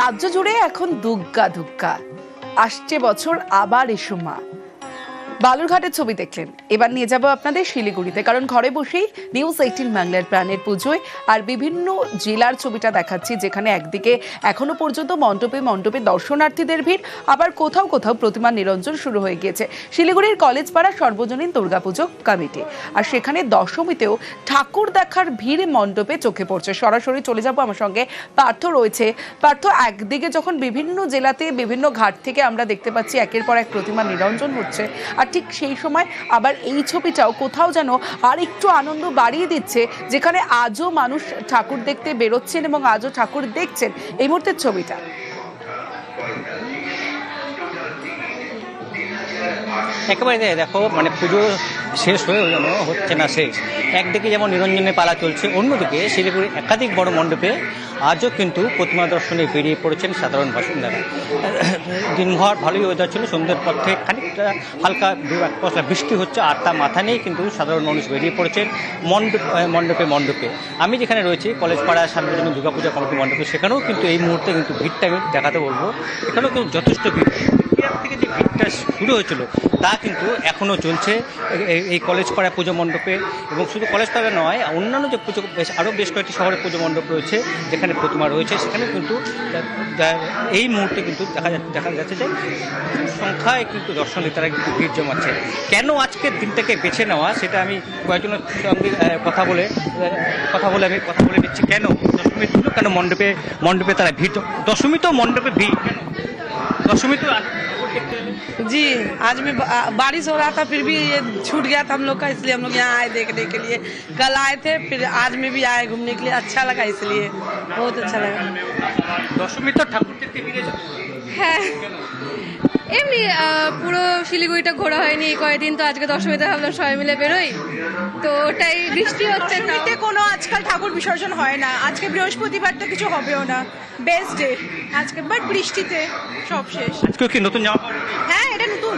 রাজ্য জুড়ে এখন দুগ্গা দুগ্গা আসছে বছর আবার এসো মা। বালুরঘাটের ছবি দেখলেন। এবার নিয়ে যাব আপনাদের শিলিগুড়িতে, কারণ ঘরে বসেই নিউজ এইটিন বাংলার প্রাণের পুজোয় আর বিভিন্ন জেলার ছবিটা দেখাচ্ছি, যেখানে একদিকে এখনও পর্যন্ত মণ্ডপে মণ্ডপে দর্শনার্থীদের ভিড়, আবার কোথাও কোথাও প্রতিমা নিরঞ্জন শুরু হয়ে গিয়েছে। শিলিগুড়ির কলেজ পাড়া সর্বজনীন দুর্গাপুজো কমিটি, আর সেখানে দশমীতেও ঠাকুর দেখার ভিড় মণ্ডপে চোখে পড়ছে। সরাসরি চলে যাব আমার সঙ্গে পার্থ রয়েছে। পার্থ, একদিকে যখন বিভিন্ন জেলাতে বিভিন্ন ঘাট থেকে আমরা দেখতে পাচ্ছি, একের পর এক প্রতিমা নিরঞ্জন হচ্ছে, আর ঠিক সেই সময় আবার এই ছবিটাও কোথাও যেন আর একটু আনন্দ বাড়িয়ে দিচ্ছে, যেখানে আজও মানুষ ঠাকুর দেখতে বেরোচ্ছেন এবং আজও ঠাকুর দেখছেন। এই মুহূর্তের ছবিটা। একেবারে দেখো মানে পুজো শেষ হয়েও যেন হচ্ছে না শেষ। একদিকে যেমন নিরঞ্জনের পালা চলছে, অন্যদিকে শিলিগুড়ি একাধিক বড় মণ্ডপে আজও কিন্তু প্রতিমা দর্শনে বেরিয়ে পড়েছেন সাধারণ বাসিন্দারা। দিনভর ভালোই ওয়েদার ছিল, সন্ধ্যের পর থেকে খানিকটা হালকা বৃষ্টি হচ্ছে, আর তা মাথা নেই কিন্তু সাধারণ মানুষ বেরিয়ে পড়েছেন মণ্ডপ মণ্ডপে মণ্ডপে। আমি যেখানে রয়েছি কলেজ পাড়া সার্বজনীন দুর্গাপূজা কমিটি মণ্ডপে, সেখানেও কিন্তু এই মুহূর্তে কিন্তু ভিড়টা আমি দেখাতে বলব। এখানেও কিন্তু যথেষ্ট ভিড়। এর থেকে যে ভিড়টা শুরু হয়েছিল, তা কিন্তু এখনও চলছে এই- কলেজ পাড়া পুজো মণ্ডপে। এবং শুধু কলেজ পাড়া নয়, অন্যান্য যে পুজো আরও বেশ কয়েকটি শহরে পুজো মণ্ডপ রয়েছে, যেখানে প্রতিমা রয়েছে। সেখানে কিন্তু এই মুহূর্তে কিন্তু দেখা যাচ্ছে দেখা যাচ্ছে যে সংখ্যায় কিন্তু দর্শনার্থীরা কিন্তু ভিড় জমাচ্ছে। কেন আজকের দিনটাকে বেছে নেওয়া, সেটা আমি কয়েকজনের সঙ্গে কথা বলে কথা বলে আমি, কথা বলে নিচ্ছি। কেন? দশমীর দিনও কেন মণ্ডপে মণ্ডপে তারা ভিড় দশমী তো মণ্ডপে ভিড় কেন? तो जी आज में बारिश हो रहा था फिर भी ये छूट गया था हम लोग का इसलिए हम लोग यहाँ आए देखने के लिए। कल आए थे फिर आज में भी आए घूमने के लिए अच्छा लगा इसलिए बहुत अच्छा लगा। दशमी तो ठाकुर এমনি পুরো শিলিগুড়িটা ঘোরা হয়নি কয়েকদিন তো আজকে দশমীতে ভাবলাম সবাই মিলে বেরোই। তো ওটাই বৃষ্টি হচ্ছে। দশমীতে কোনো আজকাল ঠাকুর বিসর্জন হয় না। আজকে বৃহস্পতিবার তো কিছু হবেও না। বেস্ট ডে আজকে বাট বৃষ্টিতে সব শেষ। আজকে কি নতুন জামা হ্যাঁ এটা নতুন।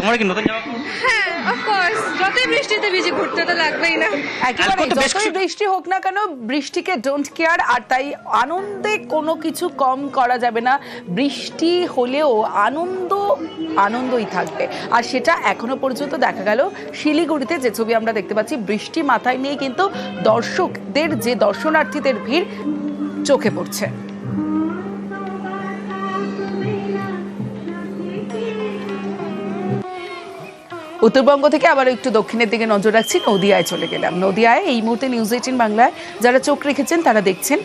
তোমরা কি নতুন জামা হ্যাঁ অফকোর্স যতই বৃষ্টিতে ভিজে ঘুরতে তো লাগবেই না। একেবারে যতই বৃষ্টি হোক না কেন বৃষ্টিকে ডোন্ট কেয়ার আর তাই আনন্দে কোনো কিছু কম করা যাবে না। বৃষ্টি হলেও আনন্দ আনন্দই থাকবে। আর সেটা এখনও পর্যন্ত দেখা গেল। শিলিগুড়িতে যে ছবি আমরা দেখতে পাচ্ছি বৃষ্টি মাথায় নিয়ে কিন্তু দর্শকদের যে দর্শনার্থীদের ভিড় চোখে পড়ছে। উত্তরবঙ্গ থেকে আবার একটু দক্ষিণের দিকে নজর রাখছি, নদিয়ায় চলে গেলাম। নদিয়ায় এই মুহূর্তে নিউজ এইটিন বাংলায় যারা চোখ রেখেছেন তারা দেখছেন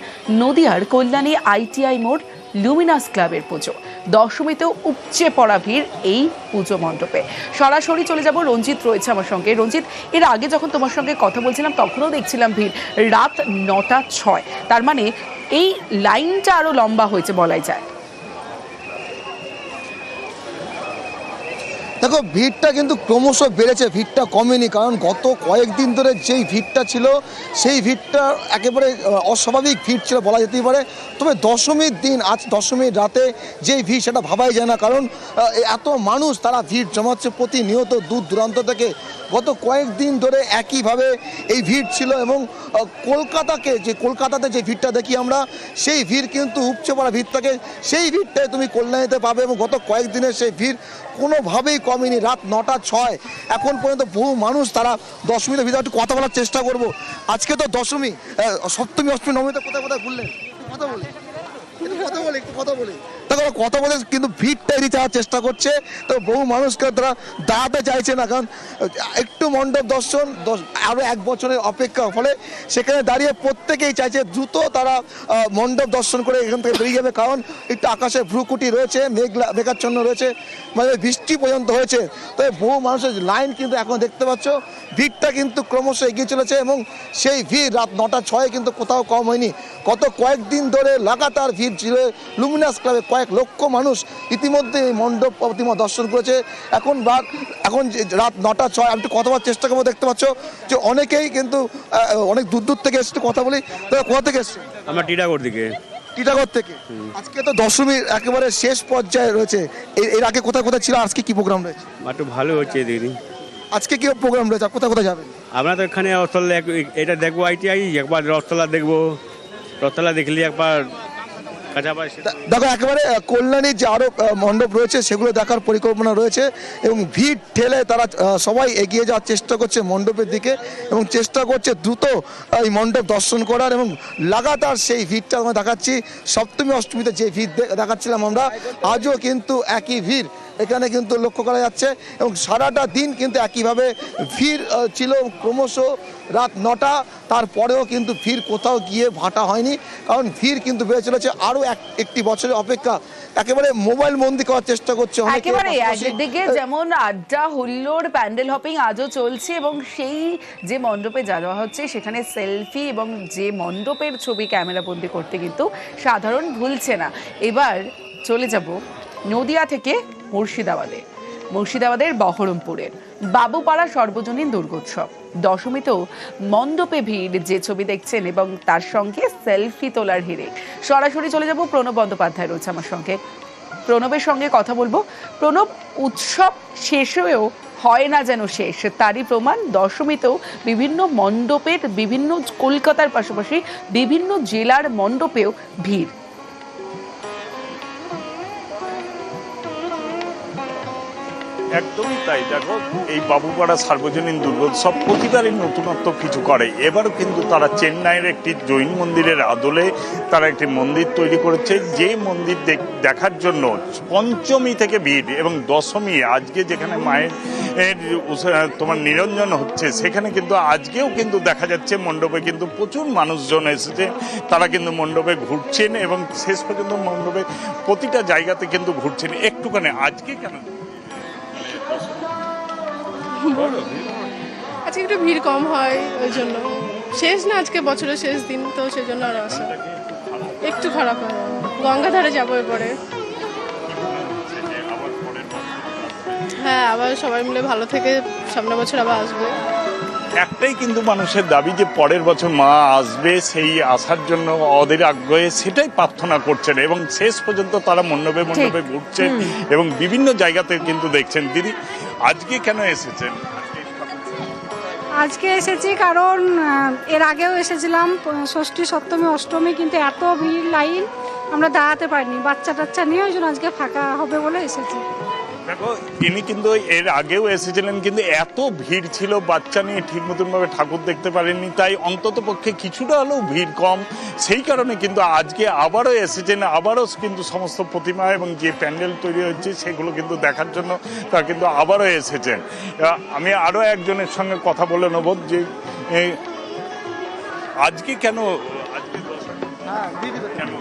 নদিয়ার কল্যাণী আইটিআই মোড় লুমিনাস ক্লাবের পুজো। দশমীতেও উপচে পড়া ভিড় এই পুজো মণ্ডপে। সরাসরি চলে যাব রঞ্জিত রয়েছে আমার সঙ্গে। রঞ্জিত, এর আগে যখন তোমার সঙ্গে কথা বলছিলাম তখনও দেখছিলাম ভিড় রাত নটা ছয়। তার মানে এই লাইনটা আরও লম্বা হয়েছে বলাই যায়। দেখো, ভিড়টা কিন্তু ক্রমশ বেড়েছে, ভিড়টা কমেনি, কারণ গত কয়েকদিন ধরে যেই ভিড়টা ছিল, সেই ভিড়টা একেবারে অস্বাভাবিক ভিড় ছিল বলা যেতেই পারে। তবে দশমীর দিন, আজ দশমীর রাতে যেই ভিড়, সেটা ভাবাই যায় না, কারণ এত মানুষ, তারা ভিড় জমাচ্ছে প্রতিনিয়ত দূর দূরান্ত থেকে। গত কয়েকদিন ধরে একইভাবে এই ভিড় ছিল এবং কলকাতাকে যে, কলকাতাতে যে ভিড়টা দেখি আমরা, সেই ভিড় কিন্তু উপচে পড়া ভিড় থাকে। সেই ভিড়টাই তুমি কল্যাণীতে পাবে এবং গত কয়েকদিনের সেই ভিড় কোনোভাবেই কমেনি। রাত নটা ছয়। এখন পর্যন্ত বহু মানুষ তারা দশমীর ভিতরে একটু কথা বলার চেষ্টা করব। আজকে তো দশমী সপ্তমী, অষ্টমী, নবমীতে কোথায় কোথায় ঘুরলেন কথা বলি। কথা বলি, একটু কথা বলি। দেখো কথা বলে কিন্তু ভিড়টা এড়িয়ে যাওয়ার চেষ্টা করছে। তো বহু মানুষকে তারা দাঁড়াতে চাইছে না, কারণ একটু মণ্ডপ দর্শন, দশ- আরও এক বছরের অপেক্ষা ফলে সেখানে দাঁড়িয়ে প্রত্যেকেই চাইছে দ্রুত তারা মণ্ডপ দর্শন করে এখান থেকে বেরিয়ে যাবে, কারণ একটু আকাশে ভ্রুকুটি রয়েছে, মেঘলা, মেঘাচ্ছন্ন রয়েছে মানে বৃষ্টি পর্যন্ত হয়েছে। তবে বহু মানুষের লাইন কিন্তু এখন দেখতে পাচ্ছ, ভিড়টা কিন্তু ক্রমশ এগিয়ে চলেছে এবং সেই ভিড় রাত নটা ছয়ে কিন্তু কোথাও কম হয়নি। গত কয়েকদিন ধরে লাগাতার ভিড় ছিল, লুমিনাস ক্লাবে কয়েক লক্ষ মানুষ ইতিমধ্যে এই মণ্ডপ প্রতিমা দর্শন করেছে। এখন রাত এখন যে রাত নটা ছয় আমি একটু কথা বলার চেষ্টা করব দেখতে পাচ্ছ যে অনেকেই কিন্তু অনেক দূর দূর থেকে এসছে কথা বলি। তারা কোথা থেকে এসছে? আমরা টিটাগড় দিকে। টিটাগড় থেকে। আজকে তো দশমীর একেবারে শেষ পর্যায়ে রয়েছে। এর- আগে কোথায় কোথায় ছিল আজকে কি প্রোগ্রাম রয়েছে? একটু ভালো হচ্ছে দিদি আজকে কি প্রোগ্রাম রয়েছে কোথায় কোথায় যাবেন? আমরা তো এখানে রসতলা এক- এটা দেখব আইটিআই একবার রসতলা দেখব। রসতলা দেখলি একবার দেখো একেবারে কল্যাণীর যে আরও আহ, মণ্ডপ রয়েছে সেগুলো দেখার পরিকল্পনা রয়েছে এবং ভিড় ঠেলে তারা সবাই এগিয়ে যাওয়ার চেষ্টা করছে মণ্ডপের দিকে এবং চেষ্টা করছে দ্রুত এই মণ্ডপ দর্শন করার এবং লাগাতার সেই ভিড়টা আমরা দেখাচ্ছি। সপ্তমী অষ্টমীতে যে ভিড় দেখাচ্ছিলাম আমরা আজও কিন্তু একই ভিড়। এখানে কিন্তু লক্ষ্য করা যাচ্ছে এবং সারাটা দিন কিন্তু একইভাবে ভিড় ছিল ক্রমশ রাত নটা তারপরেও কিন্তু ভিড় কোথাও গিয়ে ভাটা হয়নি। কারণ ভিড় কিন্তু বেড়ে চলেছে আরও এক একটি বছরের অপেক্ষা। একেবারে মোবাইল বন্দি করার চেষ্টা করছে একেবারে একদিকে যেমন আড্ডা হুল্লোড় প্যান্ডেল হপিং আজও চলছে এবং সেই যে মণ্ডপে যা যাওয়া হচ্ছে সেখানে সেলফি এবং যে মণ্ডপের ছবি ক্যামেরা বন্দি করতে কিন্তু সাধারণ ভুলছে না। এবার চলে যাব নদিয়া থেকে মুর্শিদাবাদে। মুর্শিদাবাদের বহরমপুরের বাবুপাড়া সর্বজনীন দুর্গোৎসব। দশমীতেও মণ্ডপে ভিড়, যে ছবি দেখছেন এবং তার সঙ্গে সেলফি তোলার হিরে সরাসরি চলে যাব প্রণব বন্দ্যোপাধ্যায় রয়েছে আমার সঙ্গে। প্রণবের সঙ্গে কথা বলব। প্রণব, উৎসব শেষেও হয় না যেন শেষ। তারই প্রমাণ দশমীতেও বিভিন্ন মণ্ডপের, বিভিন্ন কলকাতার পাশাপাশি বিভিন্ন জেলার মণ্ডপেও ভিড়। একদমই তাই। দেখো, এই বাবুপাড়া সার্বজনীন দুর্গোৎসব প্রতিবারই নতুনত্ব কিছু করে। এবারও কিন্তু তারা চেন্নাইয়ের একটি জৈন মন্দিরের আদলে তারা একটি মন্দির তৈরি করেছে। যে মন্দির দেখ- দেখার জন্য পঞ্চমী থেকে ভিড় এবং দশমী, আজকে যেখানে মায়ের তোমার নিরঞ্জন হচ্ছে, সেখানে কিন্তু আজকেও কিন্তু দেখা যাচ্ছে মণ্ডপে কিন্তু প্রচুর মানুষজন এসেছে। তারা কিন্তু মণ্ডপে ঘুরছেন এবং শেষ পর্যন্ত মণ্ডপে প্রতিটা জায়গাতে কিন্তু ঘুরছেন। একটুখানি আজকে কেন আজকে একটু ভিড় কম হয় ওই জন্য। শেষ না আজকে বছরের শেষ দিন তো সেই জন্য আরও আসা একটু খারাপ হয়। গঙ্গাধারে যাব এরপরে। হ্যাঁ আবার সবাই মিলে ভালো থেকে সামনে বছর আবার আসবে। একটাই কিন্তু মানুষের দাবি যে পরের বছর মা আসবে সেই আসার জন্য ওদের আগ্রহে সেটাই প্রার্থনা করছেন এবং শেষ পর্যন্ত তারা মণ্ডপে মণ্ডপে ঘুরছেন এবং বিভিন্ন জায়গাতে কিন্তু দেখছেন। দিদি আজকে কেন এসেছেন? আজকে এসেছি কারণ এর আগেও এসেছিলাম, ষষ্ঠী, সপ্তমী, অষ্টমী, কিন্তু এত ভিড় লাইন আমরা দাঁড়াতে পারিনি। বাচ্চা টাচ্চা নিয়ে ওই জন্য আজকে ফাঁকা হবে বলে এসেছি। দেখো ইনি কিন্তু এর আগেও এসেছিলেন কিন্তু এত ভিড় ছিল বাচ্চা নিয়ে ঠিক মতন ভাবে ঠাকুর দেখতে পারেননি তাই অন্তত পক্ষে কিছুটা হলেও ভিড় কম। সেই কারণে কিন্তু আজকে আবারও এসেছেন আবারও কিন্তু সমস্ত প্রতিমা এবং যে প্যান্ডেল তৈরি হচ্ছে সেগুলো কিন্তু দেখার জন্য তারা কিন্তু আবারও এসেছেন। আমি আরও একজনের সঙ্গে কথা বলে নেব যে আজকে কেন আজকে দশমী? কেন?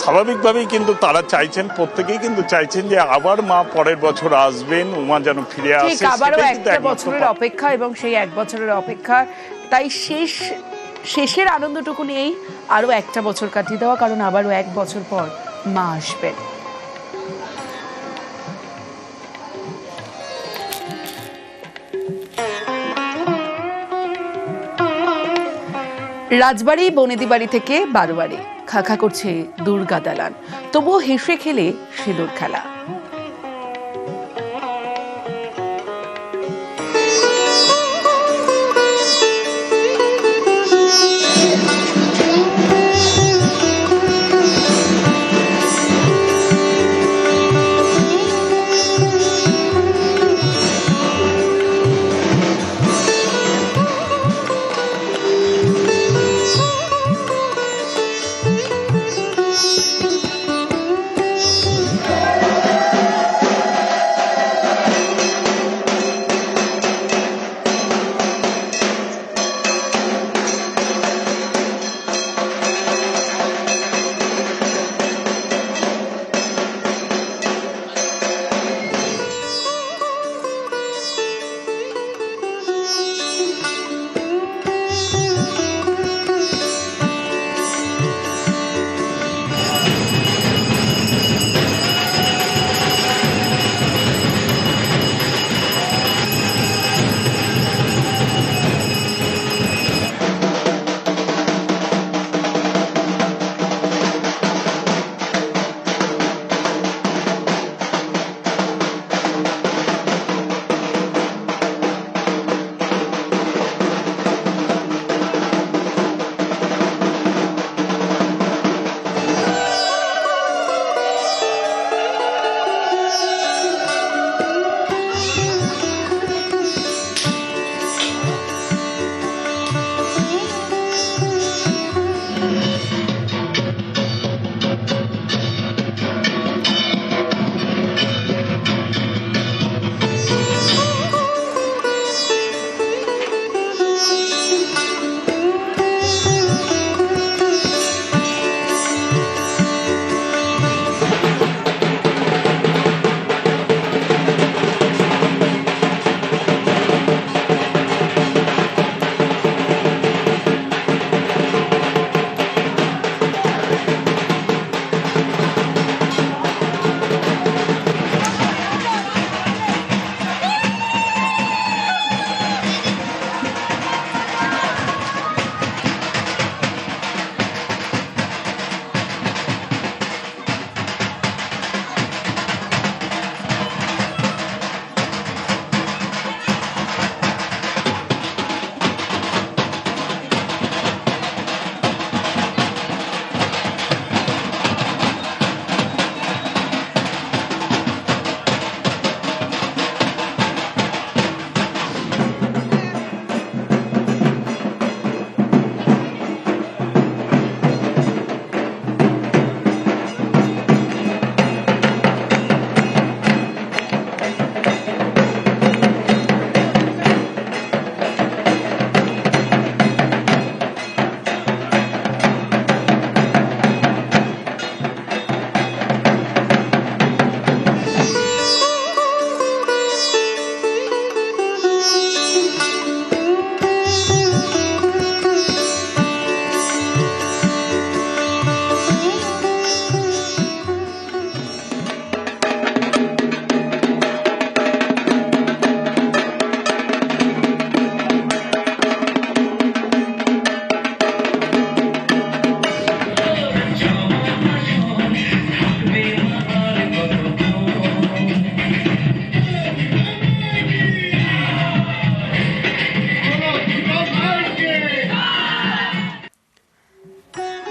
স্বাভাবিকভাবেই কিন্তু তারা চাইছেন প্রত্যেকেই কিন্তু চাইছেন যে আবার মা পরের বছর আসবেন উমা যেন ফিরে আসে আবারও একটা বছরের অপেক্ষা এবং সেই এক বছরের অপেক্ষা। তাই শেষ শেষের আনন্দটুকু নিয়েই আরও একটা বছর কাটিয়ে দেওয়া কারণ আবারও এক বছর পর মা আসবেন। রাজবাড়ি বনেদি বাড়ি থেকে বারোয়ারি। খাখা করছে দুর্গা দালান। তবুও হেসে খেলে সিঁদুর খেলা।